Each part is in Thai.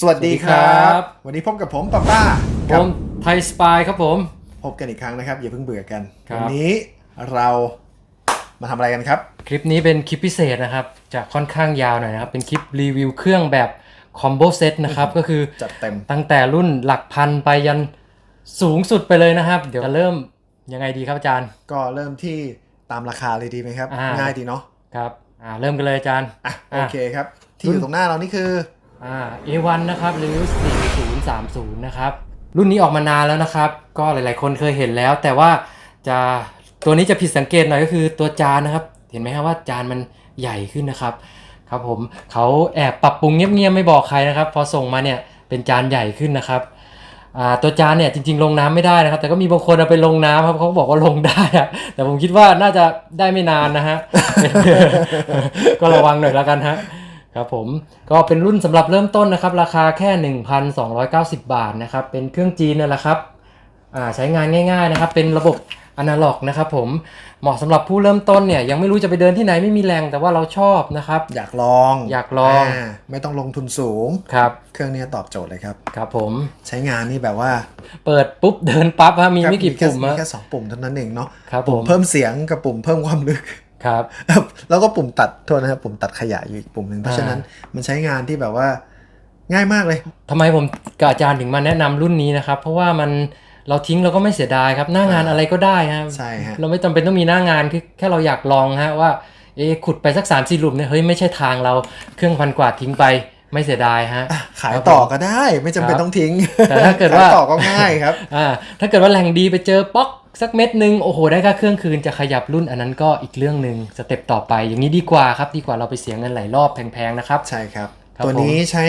สวัสดีครัสวัสดีครับบวันนี้พบกับผมป้าป้าผกับมไทยสปายครับผม พบกันอีกครั้งนะครับ อย่าเพิ่งเบื่อกันครับวันี้เรามาทำอะไรกันครับ คลิปนี้เป็นคลิปพิเศษนะครับจะค่อนข้างยาวหน่อยนะครับ เป็นคลิปรีวิวเครื่องแบบคอมโบเซตนะครับก็คือจัดเต็มตั้งแต่รุ่นหลักพันไปยันสูงสุดไปเลยนะครับ เดี๋ยวจะเริ่มยังไงดีครับอาจารย์ ก็เริ่มที่ตามราคาเลยดีไหมครับอ่าง่ายดีเนาะครับอ่าเริ่มกันเลยอาจารย์อะอะโอเคครับ ที่อยู่ตรงหน้าเรานี่คือ อ่า A1 นะครับหรือ4030 นะครับ รุ่นนี้ออกมานานแล้วนะครับ ก็หลายๆ คนเคยเห็นแล้ว แต่ว่าจะตัวนี้จะผิดสังเกตหน่อยก็คือตัวจานนะครับ เห็นไหมครับว่าจานมันใหญ่ขึ้นนะครับ ครับผมเขาแอบปรับปรุงเงียบๆไม่บอกใครนะครับ พอส่งมาเนี่ยเป็นจานใหญ่ขึ้นนะครับอ่าตัวจานเนี่ยจริงๆ ลงน้ำไม่ได้นะครับ แต่ก็มีบางคนเอาไปลงน้ำครับเขาบอกว่าลงได้อะแต่ผมคิดว่าน่าจะได้ไม่นานนะฮะก็ระวังหน่อยแล้วกันฮะ ครับผมก็เป็นรุ่นสำหรับเริ่มต้นนะครับ ราคาแค่ 1,290 บาทนะครับ เป็นเครื่องจีนนั่นแหละครับอ่าใช้งานง่าย ๆนะครับ เป็นระบบอนาล็อกนะครับผมเหมาะสำหรับผู้เริ่มต้นเนี่ยยังไม่รู้จะไปเดินที่ไหนไม่มีแรงแต่ว่าเราชอบนะครับ อยากลองอยากลองาไม่ต้องลงทุนสูงครับเครื่องนี้ตอบโจทย์เลยครับครับผมใช้งานนี่แบบว่า เปิดปุ๊บเดินปั๊บฮะมีไม่กี่แค่ปุ่มมีฮะแค่สองปุ่มเท่านั้นเองเนาะครับผปุ่มมเพิ่มเสียงกับปุ่มเพิ่มความลึก ครับ แล้วก็ปุ่มตัดโทษนะครับปุ่มตัดขยะอยู่อีกปุ่มหนึ่งเพราะฉะนั้นมันใช้งานที่แบบว่าง่ายมากเลยทำไมผมกับอาจารย์ถึงมาแนะนำรุ่นนี้นะครับ เพราะว่ามันเราทิ้งเราก็ไม่เสียดายครับ หน้างานอะไรก็ได้ครับใช่ฮะเราไม่จำเป็นต้องมีหน้างานคือแค่เราอยากลองฮะว่าเอะขุดไปสักสามสี่หลุมเนี่ยเฮ้ยไม่ใช่ทางเราเครื่องพันกว่าทิ้งไปไม่เสียดายฮะ ขายต่อก็ได้ ไม่จำเป็นครับต้องทิ้ง แต่ถ้าเกิดว่าขยต่อก็ง่ายครับ อ่า ถ้าเกิดว่าแหล่งดีไปเจอป๊อก สักเม็ดหนึ่งโอ้โห ได้ค่าเครื่องคืนจะขยับรุ่นอันนั้นก็อีกเรื่องหนึ่งสเต็ปต่อไป อย่างนี้ดีกว่าครับดีกว่าเราไปเสียเงินหลายรอบแพงๆนะครับใช่ครับครับตัวนี้ใช้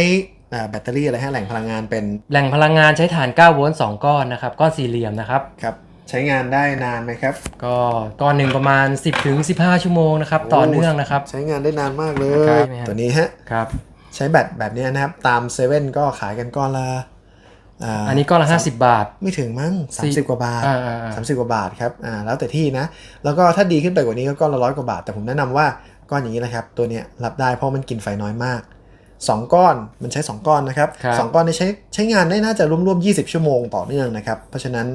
อ่าแบตเตอรี่อะไรฮะแหล่งพลังงานเป็นแหล่งพลังงานใช้ฐาน9โวลต์2ก้อนนะครับก้อนสี่เหลี่ยมนะครับครับใช้งานได้นานไหมครับ ก็ก้อนหนึ่งประมาณ 10ถึง15 ชั่วโมงนะครับต่อเนื่องนะครับ ใช้งานได้นานมากเลใช่ยไหมฮะตัวนี้ฮะครับใช้แบตแบบนี้นะครับ ตามเซเว่นก็ขายกันก้อนละา อันนี้ก้อนละ50บาท ไม่ถึงมั้งสี่30กว่าบาทอ่าอ่าอ่า30กว่าบาทครับอ่าแล้วแต่ที่นะ แล้วก็ถ้าดีขึ้นไปกว่านี้ก็ก้อนละร้อยกว่าบาท แต่ผมแนะนำว่าก้อนอย่างนี้นะครับ ตัวเนี้ยรับได้เพราะมันกินไฟน้อยมาก 2 ก้อนมันใช้ 2 ก้อนนะครับครับสองก้อนนี้ใช้ใช้งานได้น่าจะร่วมๆ 20 ชั่วโมงต่อเนื่องนะครับ เพราะฉะนั้น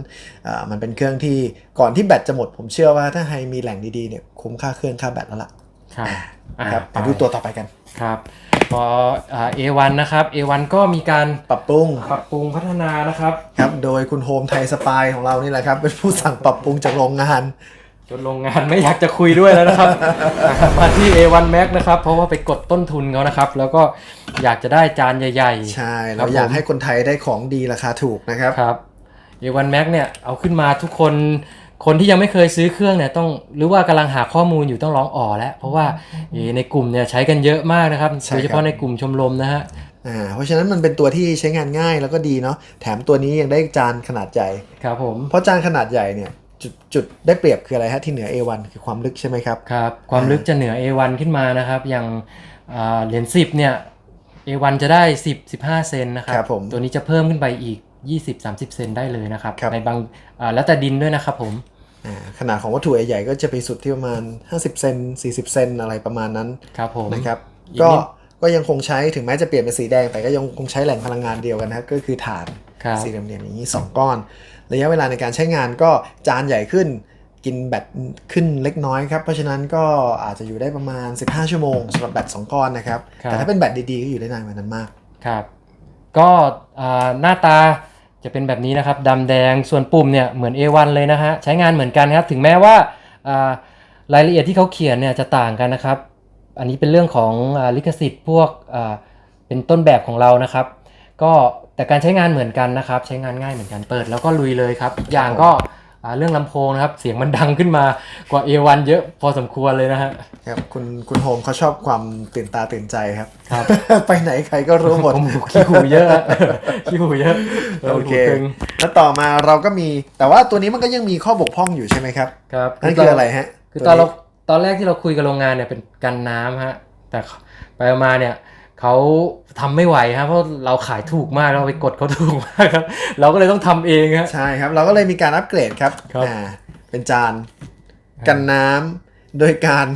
อ่ามันเป็นเครื่องที่ก่อนที่แบตจะหมด ผมเชื่อว่าถ้าใครมีแหล่งดีๆเนี่ยคุ้มค่าเครื่องค่าแบตแล้วล่ะครับอ่าครับไปมาดูตัวต่อไปกัน ครับพออ่า A1 นะครับ A1 ก็มีการปรับปรุงปรับปรุงพัฒนานะครับครับโดยคุณโฮมไทยสปายของเรานี่แหละครับ เป็นผู้สั่งปรับปรุงจากโรงงานจนโรงงานไม่อยากจะคุยด้วยแล้วนะครับอ่ามาที่ A1 Max นะครับ เพราะว่าไปกดต้นทุนเขานะครับ แล้วก็อยากจะได้จานใหญ่ใช่ครัเราบอยากผมให้คนไทยได้ของดีราคาถูกนะครับๆครับ A1 Max เนี่ยเอาขึ้นมาทุกคน คนที่ยังไม่เคยซื้อเครื่องเนี่ยต้องหรือว่ากำลังหาข้อมูลอยู่ต้องร้องอ๋อแล้ว เพราะว่าเอ่อในกลุ่มเนี่ยใช้กันเยอะมากนะครับใช่ครับโดยเฉพาะในกลุ่มชมรมนะฮะอ่าเพราะฉะนั้นมันเป็นตัวที่ใช้งานง่ายแล้วก็ดีเนาะแถมตัวนี้ยังได้จานขนาดใหญ่ครับผมเพราะจานขนาดใหญ่เนี่ยจุดจุดได้เปรียบคืออะไรฮะที่เหนือ A1 คือความลึกใช่ไหมครับครับ ความลึกจะเหนือ A1 ขึ้นมานะครับ อย่างอ่าเหรียญ10เนี่ย A1 จะได้ 10 15 เซนนะครัครับผมตัวนี้จะเพิ่มขึ้นไปอีก 20 30 เซนได้เลยนะครับครับในบางอ่าแล้วแต่ดินด้วยนะครับผมอ่า ขนาดของวัตถุใหญ่ๆก็จะไปสุดที่ประมาณ 50 เซน 40 เซนอะไรประมาณนั้นครับผมนะครับอีกก็นิดก็ยังคงใช้ถึงแม้จะเปลี่ยนเป็นสีแดง แต่ก็ยังคงใช้แหล่งพลังงานเดียวกันนะครับก็คือถ่านครับสี่เหลี่ยมๆอย่างนี้ 2 ก้อน ระยะเวลาในการใช้งานก็จานใหญ่ขึ้นกินแบตขึ้นเล็กน้อยครับ เพราะฉะนั้นก็อาจจะอยู่ได้ประมาณ 15 ชั่วโมงสำหรับแบต2ก้อนนะครับครับแต่ถ้าเป็นแบตดีๆ ก็อยู่ได้นานกว่านั้นมากครับ ก็อ่าหน้าตา จะเป็นแบบนี้นะครับดำแดงส่วนปุ่มเนี่ยเหมือน A1 เลยนะฮะใช้งานเหมือนกันครับ ถึงแม้ว่ารายละเอียดที่เขาเขียนเนี่ยจะต่างกันนะครับ อันนี้เป็นเรื่องของอลิขสิทธิ์พวกเป็นต้นแบบของเรานะครับ ก็แต่การใช้งานเหมือนกันนะครับ ใช้งานง่ายเหมือนกันเปิดแล้วก็ลุยเลยครับ อย่างก็ เรื่องลำโพงนะครับ เสียงมันดังขึ้นมากว่า A1 เยอะพอสมควรเลยนะฮะครับคุณคุณโฮมเขาชอบความตื่นตาตื่นใจครับครับ ไปไหนใครก็รู้หมดผมขี้หูเยอะขี้หูเยอะโอเคหูตึงแล้วต่อมาเราก็มี แต่ว่าตัวนี้มันก็ยังมีข้อบกพร่องอยู่ใช่ไหมครับครับนั่นคืออะไรฮะ คือตอนเราตอนแรกที่เราคุยกับโรงงานเนี่ยเป็นกันน้ำฮะแต่ไปมาเนี่ย เขาทำไม่ไหวฮะเพราะเราขายถูกมากเราไปกดเขาถูกมากครับเราก็เลยต้องทำเองฮะใช่ครับ เราก็เลยมีการอัปเกรดครับครับอ่าเป็นจานกันน้ำโดยการ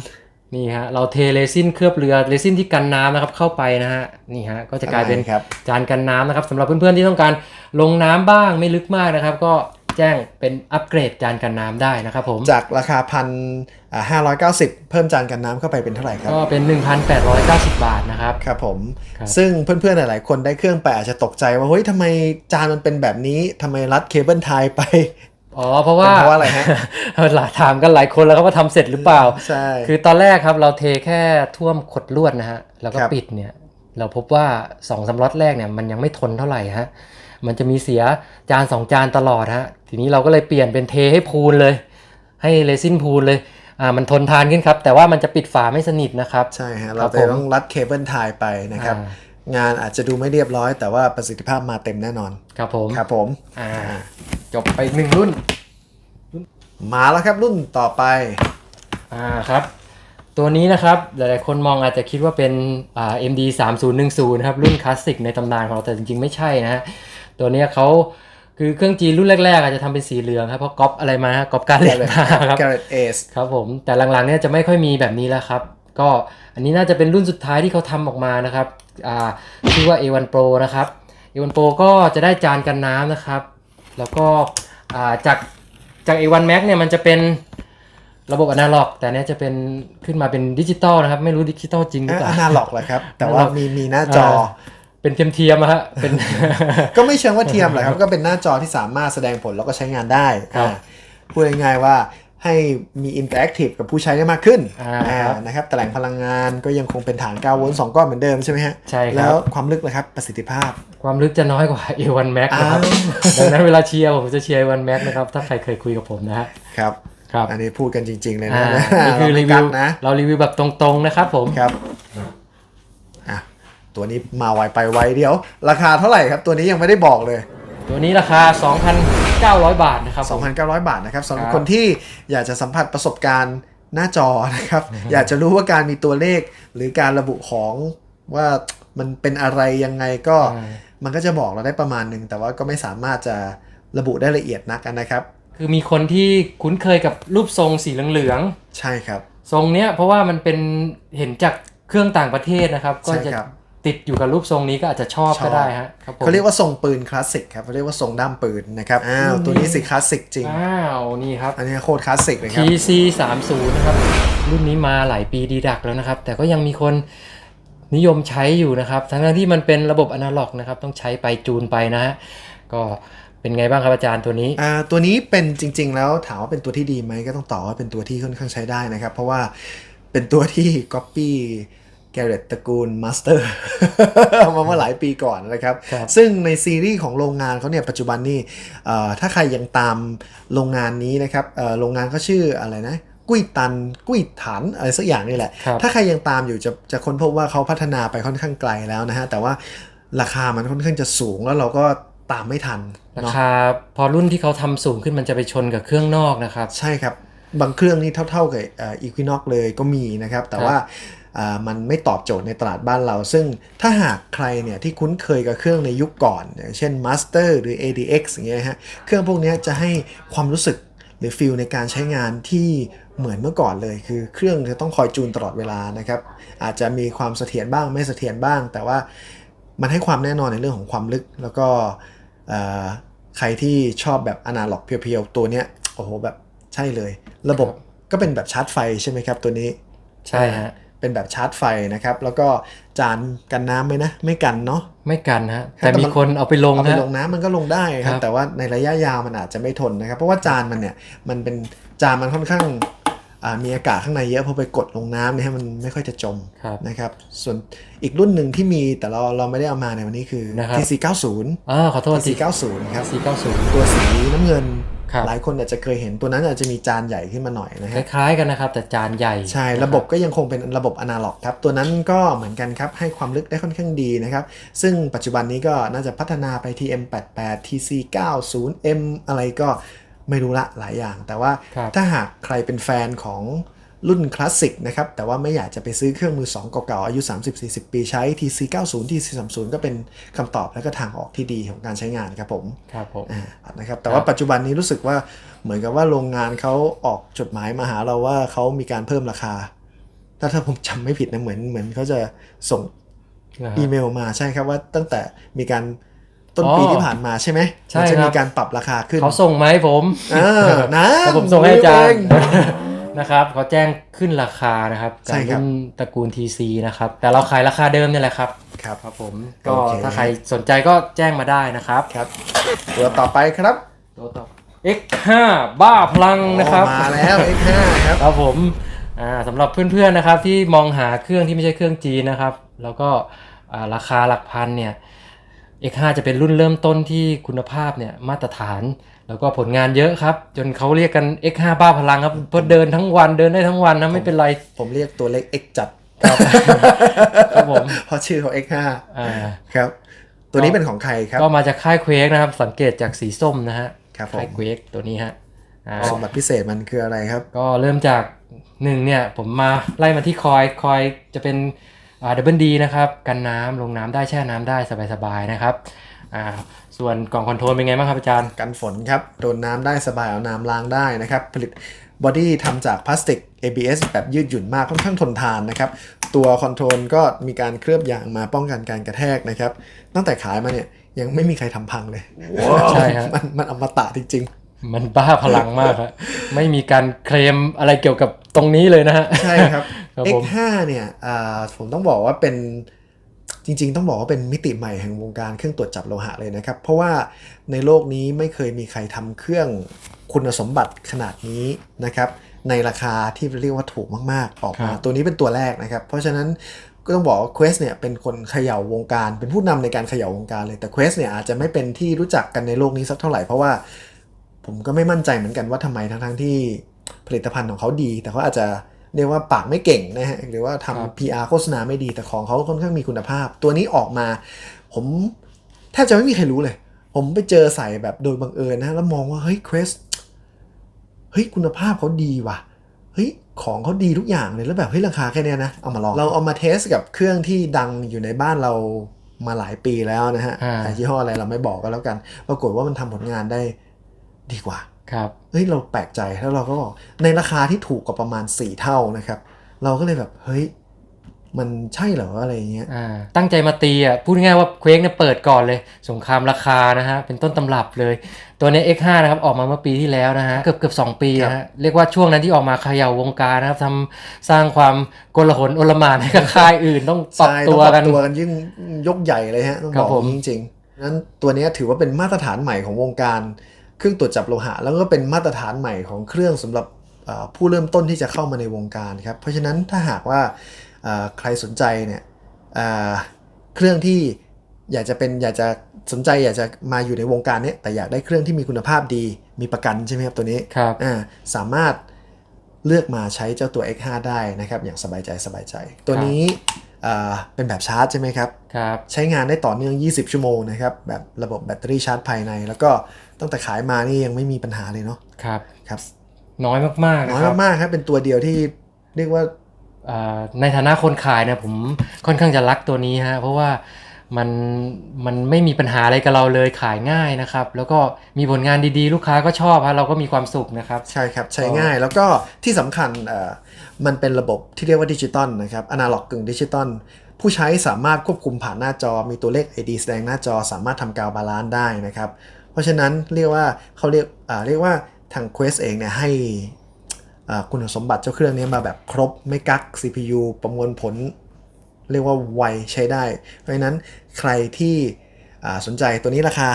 นี่ฮะเราเทเรซินเคลือบเรือเรซินที่กันน้ำนะครับเข้าไปนะฮะนี่ฮะก็จะกลายเป็นครับจานกันน้ำนะครับสำหรับเพื่อนๆที่ต้องการลงน้ำบ้างไม่ลึกมากนะครับ ก็แจ้งเป็นอัปเกรดจานกันน้ำได้นะครับผมจากราคาพันห้าร้ อยเก้าสิบเพิ่มจานกันน้ำเข้าไปเป็นเท่าไหร่ครับ ก็เป็น 1,890 บาทนะครับ ครับผม ครับ ซึ่งเพื่อนๆ หลายๆ คนได้เครื่องไปอาจจะตกใจว่าเฮ้ยทำไมจานมันเป็นแบบนี้ทำไมรัดเคเบิลไทยไป อ๋อเพราะว่าเป็นเพราะว่าอะไรฮะ หลายถามกันหลายคนแล้วก็ว่าทำเสร็จหรือเปล่า ใช่ คือตอนแรกครับเราเทแค่ท่วมขดลวดนะฮะแล้วก็ครับ ปิดเนี่ย เราพบว่า2องสามล็อตแรกเนี่ยมันยังไม่ทนเท่าไหร่ฮะมันจะมีเสียจาน 2 จานตลอดฮะทีนี้เราก็เลยเปลี่ยนเป็นเทให้พูนเลย ให้เรซินพูนเลย อ่ามันทนทานขึ้นครับ แต่ว่ามันจะปิดฝาไม่สนิทนะครับ ใช่ฮะคเรารับจะผมต้องรัดเคเบิลไทยไปนะครับอ่งานอาจจะดูไม่เรียบร้อย แต่ว่าประสิทธิภาพมาเต็มแน่นอน ครับผมครับผมอ่าจบไปอีกหนึ่งรุ่น มาแล้วครับรุ่นต่อไปอ่าครับ ตัวนี้นะครับหลายๆคนมองอาจจะคิดว่าเป็นอ่า MD 3 0 1 0นะครับรุ่นคลาสสิกในตำนานของเราแต่จริงๆ ไม่ใช่นะฮะตัวเนี้ยเขา คือเครื่องจีนรุ่นแรกๆอาจจะทำเป็นสีเหลืองครับเพราะก๊อปอะไรมาฮะก๊อปการเล่นมาครับ Garrett Ace ครับผมแต่หลังๆเนี่ยจะไม่ค่อยมีแบบนี้แล้วครับ ก็อันนี้น่าจะเป็นรุ่นสุดท้ายที่เขาทำออกมานะครับอ่าชื่อว่า A1 Pro นะครับ A1 Pro ก็จะได้จานกันน้ำนะครับ แล้วก็อ่าจากจาก A1 Max เนี่ยมันจะเป็นระบบอนาล็อก แต่เนี้ยจะเป็นขึ้นมาเป็นดิจิตอลนะครับ ไม่รู้ดิจิตอลจริงหรือเปอล่านาล็อกแหละครับ แต่ว่า Analog มีมีหน้าจออ่า เป็นเทียมๆอะฮะเป็นก็ไม่เชิงว่าเทียมหรอกครับ ก็เป็นหน้าจอที่สามารถแสดงผลแล้วก็ใช้งานได้ครับอ่าพูดง่ายๆว่าให้มีอินเตอร์แอคทีฟกับผู้ใช้ได้มากขึ้นอ่าอ่าครับนะครับแต่แหล่งพลังงานก็ยังคงเป็นฐาน9โวลต์2ก้อนเหมือนเดิมใช่ไหมฮะใช่ครับแล้วความลึกนะครับประสิทธิภาพ ความลึกจะน้อยกว่า A1 Max นะครับอ้าวดังนั้นเวลาเชียร์ผมจะเชียร์ A1 Max นะครับ ถ้าใครเคยคุยกับผมนะฮะครับครับอันนี้พูดกันจริง ๆ เลยอ่านะนี่คือเารีไม่วิกัวกนะเรารีวิวแบบตรงๆนะครับผมครับอะ ตัวนี้มาไวไปไวเดียว ราคาเท่าไหร่ครับ ตัวนี้ยังไม่ได้บอกเลย ตัวนี้ราคา 2,900 บาทนะครับผม2,900 บาทนะครับสำหรับครับคนที่อยากจะสัมผัสประสบการณ์หน้าจอนะครับ อยากจะรู้ว่าการมีตัวเลขหรือการระบุของว่ามันเป็นอะไรยังไงก็อ่ามันก็จะบอกเราได้ประมาณหนึ่งแต่ว่าก็ไม่สามารถจะระบุได้ละเอียดนักนะครับ คือมีคนที่คุ้นเคยกับรูปทรงสีเหลืองใช่ครับๆทรงเนี้ยเพราะว่ามันเป็นเห็นจากเครื่องต่างประเทศนะครับ ก็ใช่จะครับ ติดอยู่กับรูปทรงนี้ก็อาจจะชอบชอบก็ได้ฮะครับผมเขาเรียกว่าทรงปืนคลาสสิกครับเขาเรียกว่าทรงด้ามปืนนะครับอ้าวตัวนี้สิคลาสสิกจริงอ้าวนี่ครับอันนี้โคตรคลาสสิกเลยครับ TC 3 0นะครับรุ่นนี้มาหลายปีดีดักแล้วนะครับ แต่ก็ยังมีคนนิยมใช้อยู่นะครับ ทั้งๆที่มันเป็นระบบอนาล็อกนะครับต้องใช้ไปจูนไปนะฮะก็เป็นไงบ้างครับอาจารย์ตัวนี้อ่าตัวนี้เป็นจริง ๆ แล้วถามว่าเป็นตัวที่ดีไหมก็ต้องตอบว่าเป็นตัวที่ค่อนข้างใช้ได้นะครับ เพราะว่าเป็นตัวที่ Copy แกเรตตระกูลมาสเตอร์มาเมื่อหลายปีก่อนนะครับครับ ซึ่งในซีรีส์ของโรงงานเขาเนี่ยปัจจุบันนี่เอ่อถ้าใครยังตามโรงงานนี้นะครับเอ่อโรงงานเขาชื่ออะไรนะกุ้ยตันกุ้ยถันอะไรสักอย่างนี่แหละครับถ้าใครยังตามอยู่จะจะค้นพบว่าเขาพัฒนาไปค่อนข้างไกลแล้วนะฮะ แต่ว่าราคามันค่อนข้างจะสูงแล้วเราก็ตามไม่ทันราเนาะคาพอรุ่นที่เขาทำสูงขึ้นมันจะไปชนกับเครื่องนอกนะครับ ใช่ครับ บางเครื่องนี่เท่าๆกับอีควินอกเลยก็มีนะครับ แต่ครับว่าอ่า มันไม่ตอบโจทย์ในตลาดบ้านเรา ซึ่งถ้าหากใครเนี่ยที่คุ้นเคยกับเครื่องในยุคก่อน อย่างเช่น Master หรือ ADX อย่างเงี้ยฮะ เครื่องพวกนี้จะให้ความรู้สึกหรือฟิลในการใช้งานที่เหมือนเมื่อก่อนเลย คือเครื่องจะต้องคอยจูนตลอดเวลานะครับ อาจจะมีความเสถียรบ้างไม่เสถียรบ้าง แต่ว่ามันให้ความแน่นอนในเรื่องของความลึก แล้วก็ใครที่ชอบแบบอนาล็อกเพียวๆตัวเนี้ยโอ้โหแบบใช่เลย ระบบก็เป็นแบบชาร์จไฟใช่ไหมครับตัวนี้ ใช่ฮะ เป็นแบบชาร์จไฟนะครับ แล้วก็จานกันน้ำไหมนะ ไม่กันเนาะ ไม่กันฮะครับแต่แต่มีมันคนเอาไปลงเอาไปฮะ ลงน้ำมันก็ลงได้คครัรับบ แต่ว่าในระยะยาวมันอาจจะไม่ทนนะครับ เพราะว่าจานมันเนี่ยมันเป็นจานมันค่อนข้างอ่ามีอากาศข้างในเยอะพอไปกดลงน้ำเนี่ยมันไม่ค่อยจะจมครับ นะครับ ส่วนอีกรุ่นหนึ่งที่มีแต่เราเราไม่ได้เอามาในวันนี้คือ นะครับ TC 90 อ่าขอโทษที TC 90 ครับ 490 ตัวสีน้ำเงินครับ หลายคนอาจจะเคยเห็นตัวนั้นอาจจะมีจานใหญ่ขึ้นมาหน่อยนะคฮะล้ายๆกันนะครับ แต่จานใหญ่ใช่ระบบก็ยังคงเป็นระบบอนาล็อกครับ ตัวนั้นก็เหมือนกันครับให้ความลึกได้ค่อนข้างดีนะครับ ซึ่งปัจจุบันนี้ก็น่าจะพัฒนาไป TM88 TC90M อะไรก็ไม่รู้ละหลายอย่าง แต่ว่าครับถ้าหากใครเป็นแฟนของ รุ่นคลาสสิกนะครับ แต่ว่าไม่อยากจะไปซื้อเครื่องมือ 2 เก่าๆ อายุ 30-40 ปีใช้ TC90 TC30 ก็เป็นคำตอบและก็ทางออกที่ดีของการใช้งานครับผม ครับผมอ่านะครับแต่ว่าปัจจุบันนี้รู้สึกว่าเหมือนกับว่าโรงงานเขาออกจดหมายมาหาเราว่าเขามีการเพิ่มราคา ถ้าถ้าผมจำไม่ผิดนะเหมือนเหมือนเขาจะส่งนะฮะอีเมลมาใช่ครับว่าตั้งแต่มีการต้นปีอ๋อที่ผ่านมาใช่ไหมใช่มันจะครับมีการปรับราคาขึ้นเขาส่งมาให้ผมเออนะแล้วผมส่งให้อาจารย์เอง นะครับเขาแจ้งขึ้นราคานะครับใช่จากครับ รุ่นตระกูล TC นะครับ แต่เราขายราคาเดิมเนี่ยแหละครับครับ ครับผมก็โอเค ถ้าใครสนใจก็แจ้งมาได้นะครับครับ ตัวต่อไปครับตัวต่อ X5 บ้าพลังนะครับ อ๋อมาแล้ว X5 ครับ ครับผมอ่าสำหรับเพื่อนๆนะครับที่มองหาเครื่องที่ไม่ใช่เครื่องจีนนะครับ แล้วก็อ่าราคาหลักพันเนี่ย X5 จะเป็นรุ่นเริ่มต้นที่คุณภาพเนี่ยมาตรฐาน แล้วก็ผลงานเยอะครับ จนเขาเรียกกัน X5 บ้าพลังครับเพราะเดินทั้งวันเดินได้ทั้งวันนะไม่เป็นไร ผมเรียกตัวเล็ก X จัดครับผมเพราะชื่อเขา X5 อ่าครับ ตัวนี้เป็นของใครครับ ก็มาจากค่ายเควกนะครับ สังเกตจากสีส้มนะฮะครับผมค่ายเควกตัวนี้ฮะอ่าสมบัติพิเศษมันคืออะไรครับ ก็เริ่มจากหนึ่งเนี่ยผมมาไล่มาที่คอยคอยจะเป็นดับเบิลดีนะครับ กันน้ำลงน้ำได้แช่น้ำได้สบายๆนะครับอ่า ส่วนกล่องคอนโทรลเป็นไงบ้างครับอาจารย์ กันฝนครับ โดนน้ำได้สบายเอาน้ำล้างได้นะครับ ผลิตบอดี้ทำจากพลาสติก ABS แบบยืดหยุ่นมากค่อนข้างทนทานนะครับ ตัวคอนโทรลก็มีการเคลือบยางมาป้องกันการกระแทกนะครับ ตั้งแต่ขายมาเนี่ยยังไม่มีใครทำพังเลยใช่ฮะ มันมันอมตะจริงมันบ้าพลังมากครับไม่มีการเคลมอะไรเกี่ยวกับตรงนี้เลยนะฮะๆใช่ครับ ครับผม X5 เนี่ยอ่าผมต้องบอกว่าเป็น จริงๆ ต้องบอกว่าเป็นมิติใหม่แห่งวงการเครื่องตรวจจับโลหะเลยนะครับ เพราะว่าในโลกนี้ไม่เคยมีใครทำเครื่องคุณสมบัติขนาดนี้นะครับในราคาที่เรียกว่าถูกมากๆ ออกมาครับตัวนี้เป็นตัวแรกนะครับ เพราะฉะนั้นก็ต้องบอกว่า Quest เนี่ยเป็นคนเขย่าวงการ เป็นผู้นำในการเขย่าวงการเลยแต่ Quest เนี่ยอาจจะไม่เป็นที่รู้จักกันในโลกนี้สักเท่าไหร่เพราะว่าผมก็ไม่มั่นใจเหมือนกันว่าทำไมทั้งๆที่ผลิตภัณฑ์ของเขาดี แต่เขาอาจจะ เรียกว่าปากไม่เก่งนะฮะหรือว่าครับทำ PR โฆษณาไม่ดีแต่ของเขาค่อนข้างมีคุณภาพ ตัวนี้ออกมา ผมแทบจะไม่มีใครรู้เลย ผมไปเจอใส่แบบโดยบังเอิญนะแล้วมองว่าเฮ้ยเควสเฮ้ยคุณภาพเขาดีว่ะเฮ้ยของเขาดีทุกอย่างเลยแล้วแบบเฮ้ยราคาแค่เนี้ยนะเอามาลองเราเอามาเทสกับเครื่องที่ดังอยู่ในบ้านเรามาหลายปีแล้วนะฮะอ่าแต่ยี่ห้ออะไรเราไม่บอกก็แล้วกัน ปรากฏว่ามันทำผลงานได้ดีกว่า ครับเฮ้ยเราแปลกใจแล้วเราก็บอกในราคาที่ถูกกว่าประมาณ 4 เท่านะครับ เราก็เลยแบบเฮ้ยมันใช่เหรออะไรอย่างเงี้ยอ่าตั้งใจมาตีอะพูดง่ายๆว่าเควกเนี่ยเปิดก่อนเลย สงครามราคานะฮะ เป็นต้นตำรับเลย ตัวเนี้ย X5 นะครับ ออกมาเมื่อปีที่แล้วนะฮะ เกือบเกือบสองปีนะฮะ เรียกว่าช่วงนั้นที่ออกมาเขย่าวงการนะครับทำสร้างความโกลาหลโอลหมานให้กับค่ายอื่นต้องปรับใช่ตัวต้องปกัรันบตัวกันยิ่งยกใหญ่เลยฮะต้องครับบอกผมจริงๆนั้นตัวเนี้ยถือว่าเป็นมาตรฐานใหม่ของวงการ เครื่องตรวจจับโลหะ แล้วก็เป็นมาตรฐานใหม่ของเครื่องสำหรับเอ่อผู้เริ่มต้นที่จะเข้ามาในวงการครับเพราะฉะนั้นถ้าหากว่าเอ่อใครสนใจเนี่ยเอ่อเครื่องที่อยากจะเป็นอยากจะสนใจอยากจะมาอยู่ในวงการเนี้ยแต่อยากได้เครื่องที่มีคุณภาพดีมีประกันใช่ไหมครับตัวนี้ครับอ่าสามารถเลือกมาใช้เจ้าตัว X5 ได้นะครับอย่างสบายใจสบายใจ ตัวนี้อ่าเป็นแบบชาร์จใช่ไหมครับครับ ใช้งานได้ต่อเนื่อง 20 ชั่วโมงนะครับแบบระบบแบตเตอรี่ชาร์จภายใน แล้วก็ ตั้งแต่ขายมานี่ยังไม่มีปัญหาเลยเนาะครับครับน้อยมากๆน้นะอยครับมากๆครับเป็นตัวเดียวที่เรียกว่าอ่าในฐานะคนขายเนี่ยผมค่อนข้างจะรักตัวนี้ฮะเพราะว่ามันมันไม่มีปัญหาอะไรกับเราเลยขายง่ายนะครับ แล้วก็มีผลงานดีๆ ลูกค้าก็ชอบฮะเราก็มีความสุขนะครับ ใช่ครับ ใช้ง่ายแล้วก็ที่สำคัญเอ่อมันเป็นระบบที่เรียกว่าดิจิตอลนะครับอนาล็อกกึ่งดิจิตอลผู้ใช้สามารถควบคุมผ่านหน้าจอ มีตัวเลข ID แสดงหน้าจอ สามารถทำกาวบาลานซ์ได้นะครับเพ ราะฉะนั้นเรียกว่าเขาเรียกอ่าเรียกว่าทาง Quest เองเนี่ยให้อ่าคุณสมบัติเจ้าเครื่องนี้มาแบบครบไม่กัก CPU ประมวลผล เรียกว่าไวใช้ได้ เพราะฉะนั้นใครที่อ่าสนใจตัวนี้ราคา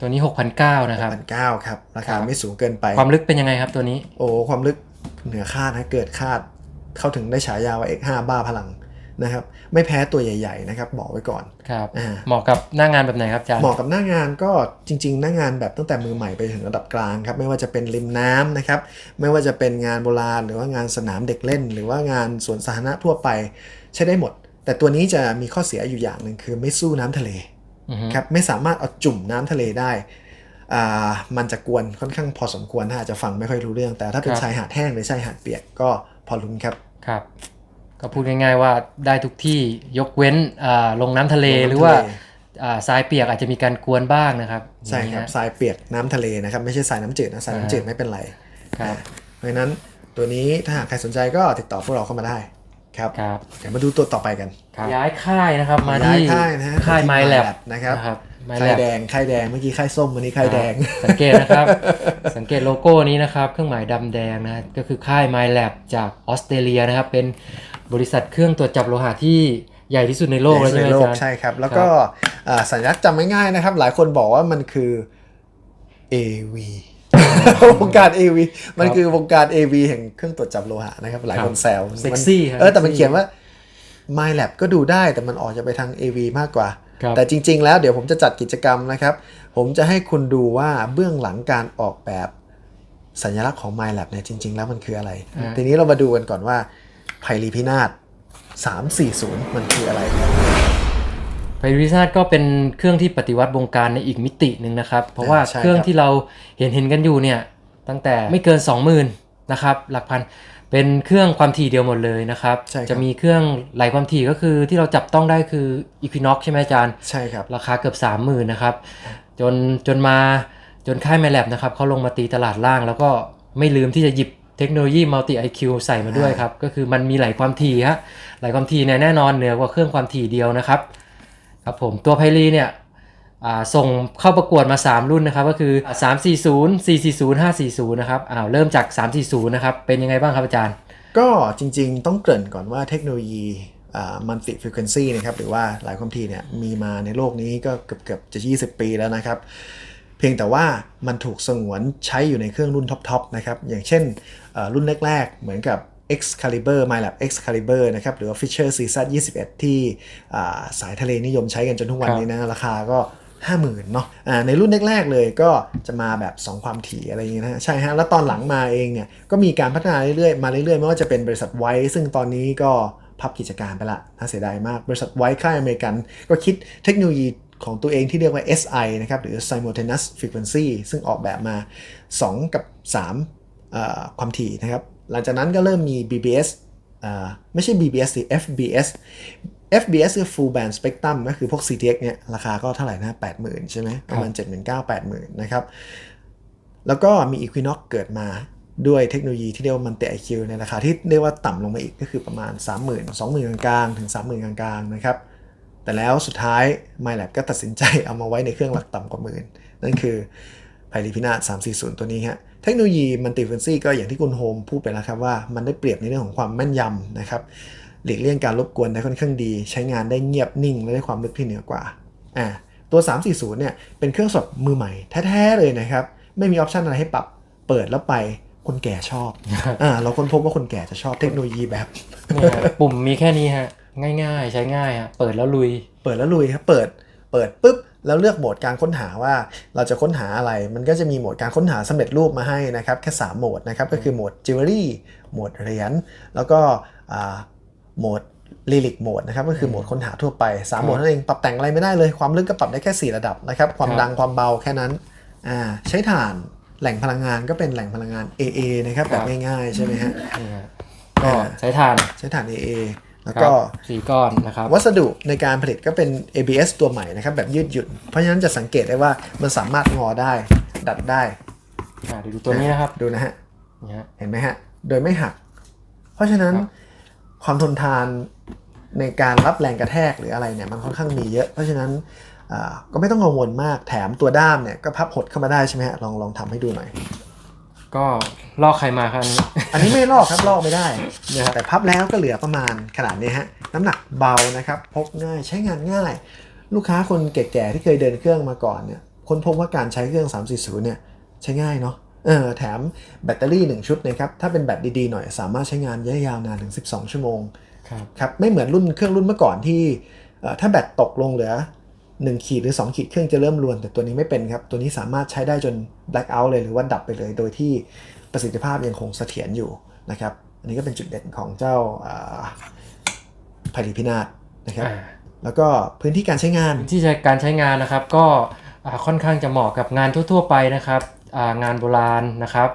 ตัวนี้ 6,900 นะครับ1,900 ครับ ราคาครับไม่สูงเกินไป ความลึกเป็นยังไงครับตัวนี้ โอ้ ความลึกเหนือคาดนะเกิดคาด เข้าถึงได้ฉายาว่า X5 บ้าพลัง นะครับไม่แพ้ตัวใหญ่ๆนะครับบอกไว้ก่อนครับอ่าเหมาะกับหน้างานแบบไหนครับอาจารย์เหมาะกับหน้างานก็จริง ๆ หน้างานแบบตั้งแต่มือใหม่ไปถึงระดับกลางครับไม่ว่าจะเป็นริมน้ำนะครับไม่ว่าจะเป็นงานโบราณ หรือว่างานสนามเด็กเล่น หรือว่างานสวนสาธารณะทั่วไปใช้ได้หมด แต่ตัวนี้จะมีข้อเสียอยู่อย่างหนึ่งคือไม่สู้น้ำทะเลอือฮึครับไม่สามารถเอาจุ่มน้ำทะเลได้อ่ามันจะกวนค่อนข้างพอสมควรถ้าอาจจะฟังไม่ค่อยรู้เรื่อง แต่ถ้าเป็นชายหาดแห้งหรือชายหาดเปียกก็พอลุ้นครับครับ ก็พูดง่ายๆว่าได้ทุกที่ยกเว้นอ่าลงน้ำทะเลลงน้ำทะเลหรือว่าอ่าทรายเปียกอาจจะมีการกวนบ้างนะครับใช่ครับอย่างนี้ฮะทรายเปียกน้ำทะเลนะครับไม่ใช่ทรายน้ำจืดนะทรายน้ำจืดไม่เป็นไรครับเพราะฉะนั้นตัวนี้ถ้าหากใครสนใจก็ติดต่อพวกเราเข้ามาได้ครับครับเดี๋ยวมาดูตัวต่อไปกันย้ายค่ายนะครับมาย้าที่ยค่ายนะฮะค่ายที่ไมล์แลบ MyLab นะครับ ไมค่ายล์แดแลบงค่ายแดงเมื่อกี้ค่ายส้มวันนี้ค่ายแดง สังเกตนะครับ สังเกตโลโก้นี้นะครับ เครื่องหมายดำแดงนะก็คือค่าย m y l a b จากออสเตรเลียนะครับ เป็นบริษัทเครื่องตรวจจับโลหะที่ใหญ่ที่สุดในโลกเลยใช่ไหมในโลอากจารย์ใช่ครับ แล้วก็อ่าสัญลักษณ์จำง่ายๆนะครับ หลายคนบอกว่ามันคือ AV วงการ AV มันคือวงการ AV แห่งเครื่องตรวจจับโลหะนะครับ หลายคนแซวเซ็กซี่ครับเออแต่มันเขียนว่า MyLab ก็ดูได้แต่มันออกจะไปทาง AV มากกว่าครับ แต่จริง ๆ แล้วเดี๋ยวผมจะจัดกิจกรรมนะครับ ผมจะให้คุณดูว่าเบื้องหลังการออกแบบสัญลักษณ์ของ MyLab เนี่ยจริง ๆ แล้วมันคืออะไร ทีนี้เรามาดูกันก่อนว่าไพลีพินาศ340 มันคืออะไรครับไพริซาดก็เป็นเครื่องที่ปฏิวัติวงการในอีกมิติหนึ่งนะครับ เพราะว่าใช่เครื่องครับที่เราเห็นเห็นกันอยู่เนี่ยตั้งแต่ไม่เกิน 20,000นะครับหลักพัน เป็นเครื่องความถี่เดียวหมดเลยนะครับ ใช่ครับ จะมีเครื่องไหลความถี่ก็คือที่เราจับต้องได้คือ Equinox ใช่ไหมอาจารย์ ใช่ครับ ราคาเกือบ 30,000นะครับ จนจนมาจนค่าย m y l a b นะครับเขาลงมาตีตลาดล่าง แล้วก็ไม่ลืมที่จะหยิบเทคโนโลยี Multi IQ ใส่มาด้วยครับ ก็คือมันมีไหลความถี่ฮะไหลความถี่เนี่ยแน่นอนเหนือกว่าเครื่องความถี่เดียวนะครับ ครับผมตัวไพลีเนี่ยอ่า ส่งเข้าประกวดมา 3 รุ่นนะครับ ก็คือ 340 440 540 นะครับอ้าวเริ่มจาก 340 นะครับ เป็นยังไงบ้างครับอาจารย์ ก็จริงๆ ต้องเกริ่นก่อนว่าเทคโนโลยีมัลติฟ r ี q u e n c y นะครับ หรือว่าหลายความถี่เนี่ยมีมาในโลกนี้ก็เกือบเกือบจะ 20 ปีแล้วนะครับ เพียงแต่ว่ามันถูกสงวนใช้อยู่ในเครื่องรุ่นท็อปๆนะครับ อย่างเช่นเอ่อรุ่นแรก ๆ เหมือนกับ Excalibur MyLab Excalibur นะครับ หรือว่า Fisher CZ 21 ที่อ่าสายทะเลนิยมใช้กันจนทุกวันนี้นะ ราคาก็ 50,000เนาะอ่าในรุ่นแรกๆเลยก็จะมาแบบ 2 ความถี่อะไรอย่างเงี้ยนะใช่ฮะแล้วตอนหลังมาเองเนี่ยก็มีการพัฒนาเรื่อยๆมาเรื่อยๆไม่ว่าจะเป็นบริษัทไว้ ซึ่งตอนนี้ก็พับกิจการไปละน่าเสียดายมาก บริษัทไว้ค่ายอเมริกันก็คิดเทคโนโลยีของตัวเองที่เรียกว่า SI นะครับหรือ Simultaneous Frequency ซึ่งออกแบบมา 2 กับ 3 ความถี่นะครับ หลังจากนั้นก็เริ่มมี BBS อ่าไม่ใช่ BBS สิ FBS FBS คือ full band spectrum ก็คือพวก CTX เนี่ยราคาก็เท่าไหร่นะ80,000 ใช่ไหมประมาณ 79,000 80,000 นะครับ แล้วก็มี Equinox เกิดมาด้วยเทคโนโลยีที่เรียกว่า Multi IQ ในราคาที่เรียกว่าต่ำลงมาอีกก็คือประมาณ 30,000 20,000 กลางๆ ถึง 30,000 กลางๆ นะครับ แต่แล้วสุดท้าย MyLab ก็ตัดสินใจเอามาไว้ในเครื่องหลักต่ำกว่าหมื่น นั่นคือไพลีพินาศ340 ตัวนี้ฮะเทคโนโลยี Multi Frequency ก็อย่างที่คุณโฮมพูดไปแล้วครับว่ามันได้เปรียบในเรื่องของความแม่นยำนะครับ หลีกเลี่ยงการรบกวนได้ค่อนข้างดี ใช้งานได้เงียบนิ่ง และได้ความลึกที่เหนือกว่าอ่าตัว 340 เนี่ยเป็นเครื่องสดมือใหม่แท้ๆเลยนะครับ ไม่มีออปชันอะไรให้ปรับเปิดแล้วไปคนแก่ชอบอ่าเราค้นพบว่าคนแก่จะชอบเทคโนโลยีแบบเนี่ยฮะปุ่มมีแค่นี้ฮะง่ายๆ ใช้ง่ายฮะเปิดแล้วลุย เปิดแล้วลุยครับเปิดเปิดปุ๊บแล้วเลือกโหมดการค้นหาว่าเราจะค้นหาอะไร มันก็จะมีโหมดการค้นหาสำเร็จรูปมาให้นะครับ แค่ 3 โหมดนะครับ ก็คือโหมดจิวเวลรี่ โหมดเหรียญ แล้วก็อ่า โหมดลิลิกโหมดนะครับก็คือโหมดค้นหาทั่วไป 3 โหมดนั่นเองปรับแต่งอะไรไม่ได้เลย ความลึกก็ปรับได้แค่ 4 ระดับนะครับ ความครับดังความเบาแค่นั้นอ่าใช้ถ่านแหล่งพลังงานก็เป็นแหล่งพลังงาน AA นะครับแบบง่ายๆ ใช่ไหมฮะนี่ฮะก็ใช้ทานใช้ถ่าน AA แล้วครับก็สี่ก้อนนะครับวัสดุในการผลิตก็เป็น ABS ตัวใหม่นะครับ แบบยืดหยุ่นเพราะฉะนั้นจะสังเกตได้ว่ามันสามารถงอได้ ดัดได้อ่าเดี๋ยวดูตัวนี้นะครับดูนะฮะนี่ฮะเห็นไหมฮะโดยไม่หัก เพราะฉะนั้น ครับความทนทานในการรับแรงกระแทกหรืออะไรเนี่ยมันค่อนข้างมีเยอะ เพราะฉะนั้นอ่าก็ไม่ต้องกังวลมากแถมตัวด้ามเนี่ยก็พับหดเข้ามาได้ใช่ไหมฮะลองลองทำให้ดูหน่อย ก็ลอกใครมาครับ อันนี้อันนี้ไม่ลอกครับลอกไม่ได้เนี่ยครับแต่พับแล้วก็เหลือประมาณขนาดนี้ฮะน้ำหนักเบานะครับพกง่ายใช้งานง่าย ลูกค้าคนแก่ๆที่เคยเดินเครื่องมาก่อนเนี่ยค้นพบว่าการใช้เครื่อง 340เนี่ยใช้ง่ายเนาะ เออแถมแบตเตอรี่ 1 ชุดนะครับ ถ้าเป็นแบตดีๆหน่อยสามารถใช้งานได้ยาวนานถึง 12 ชั่วโมงครับครับไม่เหมือนรุ่นเครื่องรุ่นเมื่อก่อนที่เอ่อถ้าแบตตกลงเหลือ 1 ขีดหรือ 2 ขีดเครื่องจะเริ่มรวน แต่ตัวนี้ไม่เป็นครับ ตัวนี้สามารถใช้ได้จน black out เลยหรือว่าดับไปเลย โดยที่ประสิทธิภาพยังคงเสถียรอยู่นะครับอันนี้ก็เป็นจุดเด่นของเจ้าไพลีพินาศนะครับอ่าแล้วก็พื้นที่การใช้งานที่ใช้การใช้งานนะครับ ก็อ่าค่อนข้างจะเหมาะกับงานทั่ว ๆ ไปนะครับอ่า งานโบราณนะครับ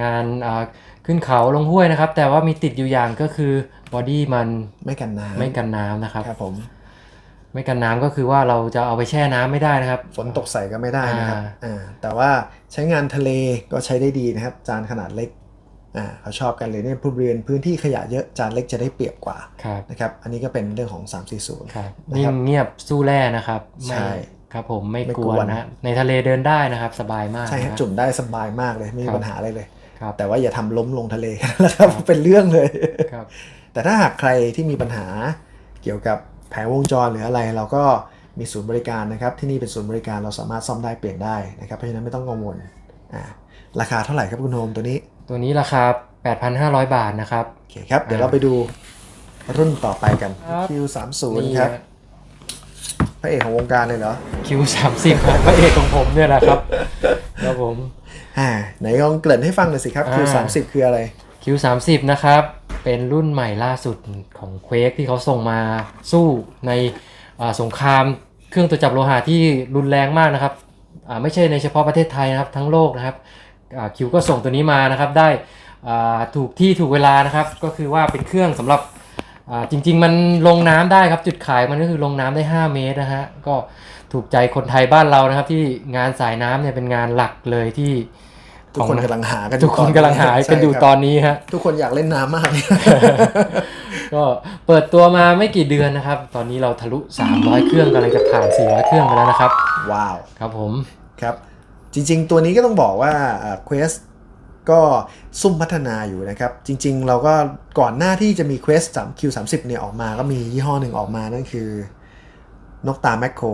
งานอ่าขึ้นเขาลงห้วยนะครับ แต่ว่ามีติดอยู่อย่างก็คือบอดี้มันไม่กันน้ำไม่กันน้ำนะครับครับผมไม่กันน้ำก็คือว่าเราจะเอาไปแช่น้ำไม่ได้นะครับ ฝนตกใส่ก็ไม่ได้นะครับอ่าอ่าแต่ว่าใช้งานทะเลก็ใช้ได้ดีนะครับ จานขนาดเล็กอ่าเขาชอบกันเลยเนี่ยบริเวณพื้นที่ขยะเยอะจานเล็กจะได้เปรียบกว่าครับนะครับ อันนี้ก็เป็นเรื่องของ 340ครับนะนิ่ครังบเงียบสู้แร่นะครับไม่ใช่ ครับผมไม่ไม่กกลัลัววนะฮะในทะเลเดินได้นะครับสบายมากใช่ฮะนะจุ่มได้สบายมากเลยไม่มีครับปัญหาอะไรเลยครับแต่ว่าอย่าทำล้มลงทะเลนะครับเป็นเรื่องเลยครับ แต่ถ้าหากใครที่มีปัญหาเกี่ยวกับแผงวงจรหรืออะไรเราก็มีศูนย์บริการนะครับ ที่นี่เป็นศูนย์บริการเราสามารถซ่อมได้เปลี่ยนได้นะครับเพราะฉะนั้นไม่ต้องกังวลอ่าราคาเท่าไหร่ครับคุณโฮมตัวนี้ ตัวนี้ราคา 8,500 บาทนะครับโอเคครับเดี๋ยวเราไปดูรุ่นต่อไปกันครับ Q30 ครับ พระเอกของวงการเลยเหรอคิวสามสิบครับพระเอกของผมเนี่ยนะครับครับผมอ่าไหนลองเกริ่นให้ฟังหน่อยสิครับอ่า Q30 คืออะไรคิวสามสิบนะครับ เป็นรุ่นใหม่ล่าสุดของเควกที่เขาส่งมาสู้ในอ่าสงครามเครื่องตรวจจับโลหะที่รุนแรงมากนะครับอ่าไม่ใช่ในเฉพาะประเทศไทยนะครับทั้งโลกนะครับอ่าคิวก็ส่งตัวนี้มานะครับได้อ่าถูกที่ถูกเวลานะครับ ก็คือว่าเป็นเครื่องสำหรับ อ่าจริง ๆ มันลงน้ำได้ครับจุดขายมันก็คือลงน้ำได้ 5 เมตรนะฮะก็ถูกใจคนไทยบ้านเรานะครับ ที่งานสายน้ำเนี่ยเป็นงานหลักเลยที่ทุกคนกำลังหากันอทุกคนกำลังหากันอยู่ใช่ครับตอนนี้ฮะทุกคนอยากเล่นน้ำมาก ก็เปิดตัวมาไม่กี่เดือนนะครับ ตอนนี้เราทะลุ 300 เครื่องกำลังจะผ่าน 400 เครื่องไปแล้วนะครับ ว้าว ครับผม ครับ จริง ๆ ตัวนี้ก็ต้องบอกว่าเควส ก็ซุ่มพัฒนาอยู่นะครับ จริงๆ เราก็ก่อนหน้าที่จะมี Quest 3 Q30 เนี่ยออกมาก็มียี่ห้อหนึ่งออกมานั่นคือนกตาแมคโคร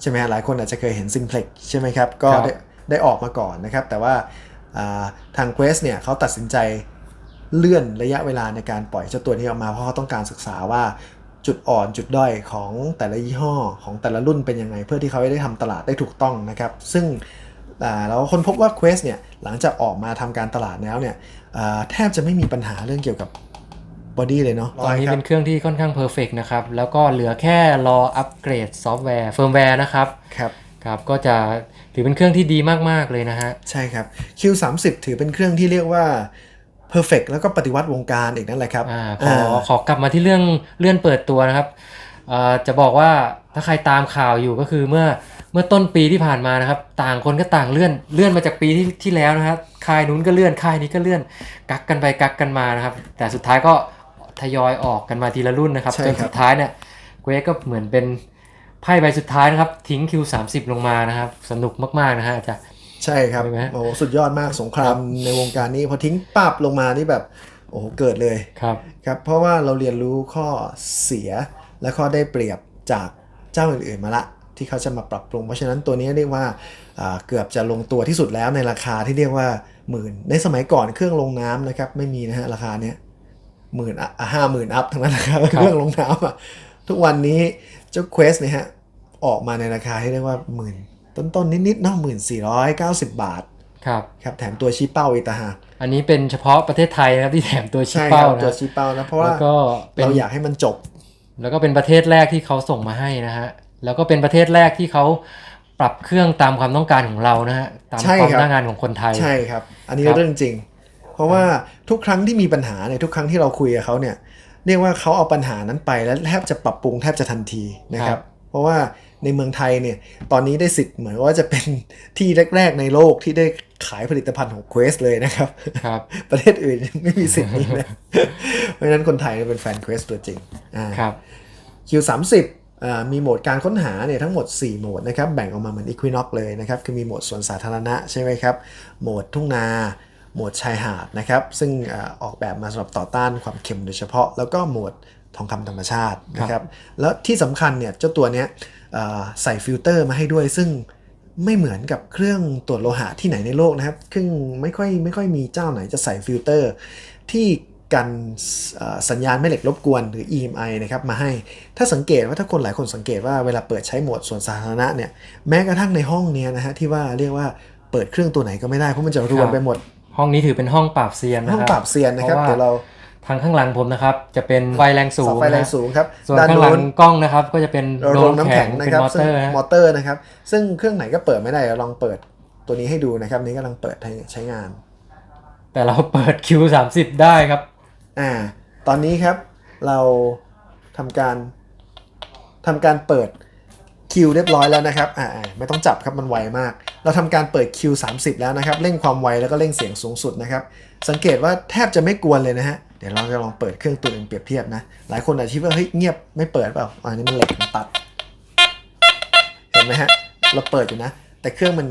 ใช่ไหมฮะหลายคนอาจจะเคยเห็น Simplex ใช่ไหมครับ ก็ครับได้ได้ออกมาก่อนนะครับ แต่ว่าอ่าทาง Quest เนี่ยเขาตัดสินใจเลื่อนระยะเวลาในการปล่อยเจ้าตัวนี้ออกมาเพราะเขาต้องการศึกษาว่าจุดอ่อนจุดด้อยของแต่ละยี่ห้อของแต่ละรุ่นเป็นยังไง เพื่อที่เขาจะได้ทำตลาดได้ถูกต้องนะครับ ซึ่งอ่า เราคนพบว่า Quest เนี่ยหลังจากออกมาทำการตลาดแล้วเนี่ยอ่าแทบจะไม่มีปัญหาเรื่องเกี่ยวกับบอดี้เลยเนาะตอนนี้ครัเป็นเครื่องที่ค่อนข้างเพอร์เฟกนะครับ แล้วก็เหลือแค่รออัปเกรดซอฟต์แวร์เฟิร์มแวร์นะครับ ครับครับก็จะถือเป็นเครื่องที่ดีมาก ๆ เลยนะฮะ ใช่ครับ Q30 ถือเป็นเครื่องที่เรียกว่า perfect แล้วก็ปฏิวัติวงการอีกนั่นแหละครับอ่าขอขอกลับมาที่เรื่องเลื่อนเปิดตัวนะครับอ่าจะบอกว่าถ้าใครตามข่าวอยู่ก็คือเมื่อ เมื่อต้นปีที่ผ่านมานะครับ ต่างคนก็ต่างเลื่อนเลื่อนมาจากปีที่ที่แล้วนะครับค่ายนู้นก็เลื่อนค่ายนี้ก็เลื่อน กักกันไปกักกันมานะครับ แต่สุดท้ายก็ทยอยออกกันมาทีละรุ่นนะครับใช่จนครับสุดท้ายเนี่ยเกวก็เหมือนเป็นไพ่ใบสุดท้ายนะครับ ทิ้ง Q30 ลงมานะครับ สนุกมากๆนะฮะอาจะใช่ครับใช่ไหมโอ้โหสุดยอดมากสงครามในวงการนี้พอทิ้งปับลงมานี่แบบโอ้โหเกิดเลยครับครับ เพราะว่าเราเรียนรู้ข้อเสียและข้อได้เปรียบจากเจ้าอื่นๆมาละ ที่เขาจะมาปรับปรุง เพราะฉะนั้นตัวนี้เรียกว่าอ่าเกือบจะลงตัวที่สุดแล้วในราคาที่เรียกว่าหมื่นในสมัยก่อนเครื่องลงน้ำนะครับไม่มีนะฮะราคาเนี้ยหมื่นอะห้าหมื่นอัพทั้งนั้นนะครับเครื่องลงน้ำอะทุกวันนี้เจ้า Quest เนี่ยฮะออกมาในราคาที่เรียกว่าหมื่นต้นๆนิดๆเนาะหมื่นสี่ร้อยเก้าสิบบาทครับครับแถมตัวชี้เป้าอีกต่างหากอันนี้เป็นเฉพาะประเทศไทยนะครับที่แถมตัวชี้ใช่คเป้ารับนะตัวชี้เป้านะเพราะว่าแล้วก็เป็นเราอยากให้มันจบ แล้วก็เป็นประเทศแรกที่เขาส่งมาให้นะฮะ แล้วก็เป็นประเทศแรกที่เขาปรับเครื่องตามความต้องการของเรานะฮะตามใช่ความครับต้องการของคนไทยใช่ครับ อันนี้ครับเรื่องจริง เพราะว่าทุกครั้งที่มีปัญหาเนี่ยทุกครั้งที่เราคุยกับเขาเนี่ยเรียกว่าเขาเอาปัญหานั้นไปแล้วแทบจะปรับปรุงแทบจะทันทีนะครับ เพราะว่าในเมืองไทยเนี่ยตอนนี้ได้สิทธิ์เหมือนว่าจะเป็นที่แรก ๆ ในโลกที่ได้ขายผลิตภัณฑ์ของ Quest เลยนะครับครับ ประเทศอื่นยังไม่มีสิทธิ์นี้เลยเพราะฉะนั้นคนไทยเนี่ยเป็นแฟน Quest ตัวจริงอ่าครับ Q30 อ่ามี มีโหมดการค้นหาเนี่ยทั้งหมด 4 โหมดนะครับแบ่งออกมาเหมือน Equinox เลยนะครับคือมีโหมดสวนสาธารณะใช่ไหมครับโหมดทุ่งนาโหมดชายหาดนะครับซึ่งออกแบบมาสำหรับต่อต้านความเค็มโดยเฉพาะ แล้วก็โหมดทองคำธรรมชาตินะครับแล้วที่สำคัญเนี่ยเจ้าตัวเนี้ยใส่ฟิลเตอร์มาให้ด้วย ซึ่งไม่เหมือนกับเครื่องตรวจโลหะที่ไหนในโลกนะครับซึ่งไม่ค่อยไม่ค่อยมีเจ้าไหนจะใส่ฟิลเตอร์ที่ กันเอ่อสัญญาณแม่เหล็กรบกวนหรือ EMI นะครับมาให้ ถ้าสังเกตว่าถ้าคนหลายคนสังเกตว่าเวลาเปิดใช้โหมดส่วนสาธารณะเนี่ยแม้กระทั่งในห้องเนี้ยนะฮะที่ว่าเรียกว่าเปิดเครื่องตัวไหนก็ไม่ได้เพราะมันจะรวนครับไปหมด ห้องนี้ถือเป็นห้องปราบเซียนนะคห้องรับปรับเซียนนะครับเพราะว่าเดี๋ยวเราทางข้างหลังผมนะครับจะเป็นไฟแรงสูเสางไฟแรงนะสูงครับส่วนด้านข้างหลัโน้งนกล้องนะครับก็จะเป็นเราลงน้ำแข็งนะเป็นครับมอเตซึ่องร์ฮะมอเตอร์นะครับซึ่งเครื่องไหนก็เปิดไม่ได้เราลองเปิดตัวนี้ให้ดูนะครับนี่กำลังเปิดให้ใช้งาน แต่เราเปิด Q30 ได้ครับ อ่า ตอนนี้ครับเราทำการทำการเปิดคิวเรียบร้อยแล้วนะครับ อ่าไม่ต้องจับครับมันไวมาก เราทำการเปิด Q30 แล้วนะครับ เร่งความไวแล้วก็เร่งเสียงสูงสุดนะครับ สังเกตว่าแทบจะไม่กวนเลยนะฮะ เดี๋ยวเราจะลองเปิดเครื่องตัวเองเปรียบเทียบนะ หลอะอาจจะคิดว่าเฮ้ยเงียบไม่เปิดเปล่า อันนี้มันเหล็กมันตัด เห็นไหมฮะ เราเปิดอยู่นะ แต่เครื่องมัน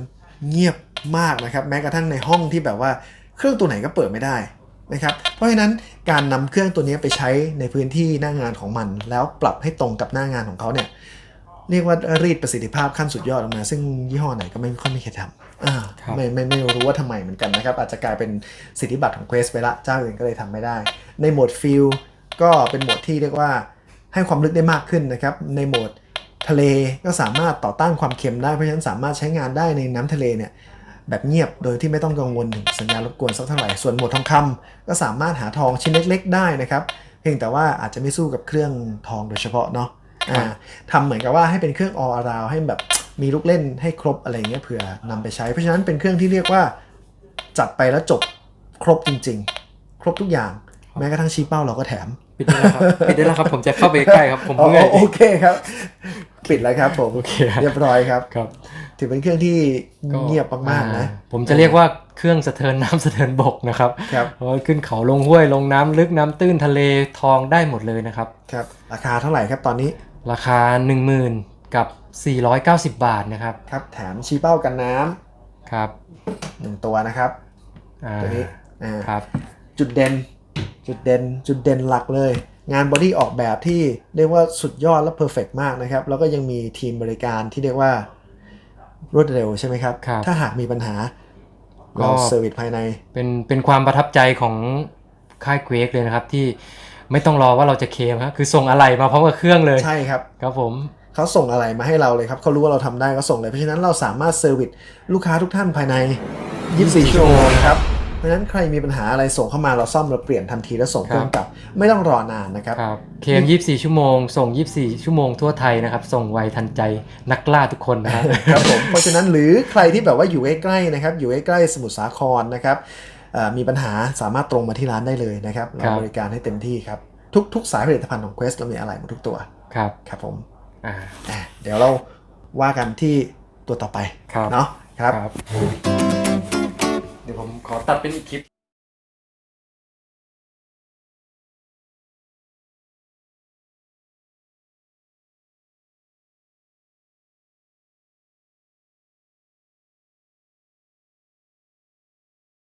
เงียบมากนะครับ แม้กระทั่งในห้องที่แบบว่า เครื่องตัวไหนก็เปิดไม่ได้ นะครับ เพราะฉะนั้นการนำเครื่องตัวนี้ไปใช้ในพื้นที่หน้างานของมัน แล้วปรับให้ตรงกับหน้างานของเขาเนี่ยเรียกว่ารีดประสิทธิภาพขั้นสุดยอดออกมา ซึ่งยี่ห้อไหนก็ไม่ค่อยมีใครทำอ่าครับไม่ไม่ไม่รู้ว่าทำไมเหมือนกันนะครับ อาจจะกลายเป็นสิทธิบัตรของ Quest ไปละเจ้าอื่นก็เลยทำไม่ได้ ในโหมดฟิลก็เป็นโหมดที่เรียกว่าให้ความลึกได้มากขึ้นนะครับ ในโหมดทะเลก็สามารถต่อต้านความเค็มได้เพราะฉะนั้นสามารถใช้งานได้ในน้ำทะเลเนี่ย แบบเงียบโดยที่ไม่ต้องกังวลถึงสัญญาณรบกวนสักเท่าไหร่ ส่วนโหมดทองคำก็สามารถหาทองชิ้นเล็ก ๆ ได้นะครับ เพียงแต่ว่าอาจจะไม่สู้กับเครื่องทองโดยเฉพาะเนาะอ่าทำเหมือนกับว่าให้เป็นเครื่อง all around ให้แบบมีลูกเล่นให้ครบอะไรเงี้ยเผื่อนำไปใช้ เพราะฉะนั้นเป็นเครื่องที่เรียกว่าจัดไปแล้วจบครบจริง ๆ ครบทุกอย่าง แม้กระทั่งชี้เป้าเราก็แถม ปิดได้แล้วครับปิดได้แล้วครับผมจะเข้าไปใกล้ครับผมอ๋อเมื่อยโอเคครับ ปิดแล้วครับผมโอเคครับเรียบร้อยครับครับ ถือเป็นเครื่องที่เงียบมากๆนะอ่ผมจะเรียกว่าเครื่องสะเทินน้ำสะเทินบกนะครับครับเพราะว่าขึ้นเขาลงห้วยลงน้ำลึกน้ำตื้นทะเลทองได้หมดเลยนะครับครับ ราคาเท่าไหร่ครับตอนนี้ ราคา 10,000 กับ 490 บาทนะครับครับแถมชี้เป้ากันน้ำครับหนึ่งตัวนะครับอ่าตัวนี้อ่าครับจุดเด่นจุดเด่นจุดเด่นหลักเลย งานบอดี้ออกแบบที่เรียกว่าสุดยอดและเพอร์เฟกมากนะครับแล้วก็ยังมีทีมบริการที่เรียกว่า รวดเร็วใช่ไหมครับ ครับถ้าหากมีปัญหาก็ เราเซอร์วิสภายใน เป็นเป็นความประทับใจของค่ายเควกเลยนะครับ ที่ไม่ต้องรอว่าเราจะเคลมครับคือส่งอะไรมาพร้อมกับเครื่องเลย ใช่ครับ ครับผม เขาส่งอะไรมาให้เราเลยครับ เขารู้ว่าเราทำได้ก็ส่งเลย เพราะฉะนั้นเราสามารถเซอร์วิสลูกค้าทุกท่านภายใน 24 ชั่วโมงนะครับ เพราะฉะนั้นใครมีปัญหาอะไรส่งเข้ามาเราซ่อมเราเปลี่ยนทันทีแล้วส่งเครื่องกลับ ไม่ต้องรอนานนะครับครับเคลม24ชั่วโมง ส่ง24ชั่วโมงทั่วไทยนะครับ ส่งไวทันใจนักล่าทุกคนนะครับครับผมเพราะฉะนั้นหรือใครที่แบบว่าอยู่ใกล้ๆนะครับอยู่ใกล้ๆสมุทรสาครนะครับเอ่อมีปัญหาสามารถตรงมาที่ร้านได้เลยนะครับครัเราบบริการให้เต็มที่ครับทุกทุกสายผลิตภัณฑ์ของ Quest เรามีอะไรหมดทุกตัวครับครับผมอ่าอะเดี๋ยวเราว่ากันที่ตัวต่อไปครับเนาะครับ ขอตัดเป็นอีกคลิป